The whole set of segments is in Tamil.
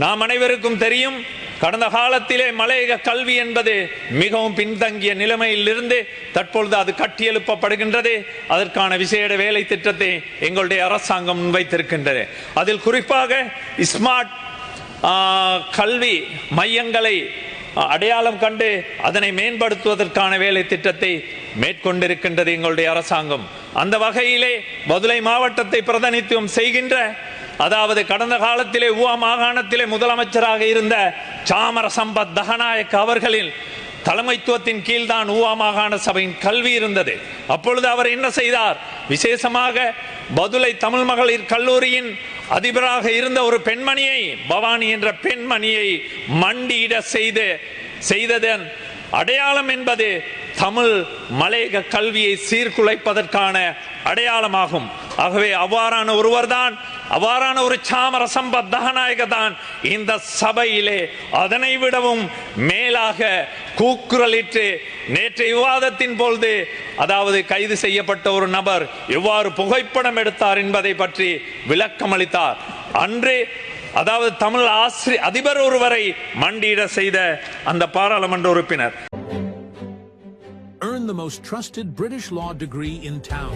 நாம் அனைவருக்கும் தெரியும் கடந்த காலத்திலே மலையக கல்வி என்பது மிகவும் பின்தங்கிய நிலைமையிலிருந்து தற்பொழுது அது கட்டியெழுப்பப்படுகின்றது. அதற்கான விசேட வேலை திட்டத்தை எங்களுடைய அரசாங்கம் முன்வைத்திருக்கின்றது. அதில் குறிப்பாக ஸ்மார்ட் கல்வி மையங்களை அடையாளம் கண்டு அதனை மேம்படுத்துவதற்கான வேலை திட்டத்தை மேற்கொண்டிருக்கின்றது எங்களுடைய அரசாங்கம். அந்த வகையிலே மதுரை மாவட்டத்தை பிரதிநிதித்துவம் செய்கின்ற அதாவது கடந்த காலத்திலே ஊவா மாகாணத்திலே முதலமைச்சராக இருந்த சாமர சம்பத் தகநாயக் அவர்களின் தலைமைத்துவத்தின் கீழ்தான் ஊவா மாகாண சபையின் கல்வி இருந்தது. அப்பொழுது அவர் என்ன செய்தார்? விசேஷமாக பதுளை தமிழ் மகளிர் கல்லூரியின் அதிபராக இருந்த ஒரு பெண்மணியை பவானி என்ற பெண்மணியை மண்டியிட செய்து செய்ததன் அடையாளம் என்பது தமிழ் மலையக கல்வியை சீர்குலைப்பதற்கான அடையாளமாகும். ஆகவே அவ்வாறான ஒருவர்தான் அவ்வாறான ஒரு சாமரசம்ப தகநாயக தான் இந்த சபையிலே அதனை விடவும் மேலாக கூக்குரலிட்டு நேற்றைய விவாதத்தின் பொழுது அதாவது கைது செய்யப்பட்ட ஒரு நபர் எவ்வாறு புகைப்படம் எடுத்தார் என்பதை பற்றி விளக்கம் அளித்தார் அன்று அதாவது தமிழ் ஆசிரி அதிபர் ஒருவரை மண்டியிட செய்த அந்த பாராளுமன்ற உறுப்பினர் Earn the most trusted British law degree in town.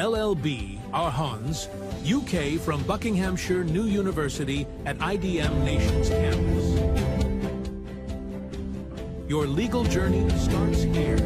LLB Arhans, UK from Buckinghamshire New University at IDM Nations campus. Your legal journey starts here.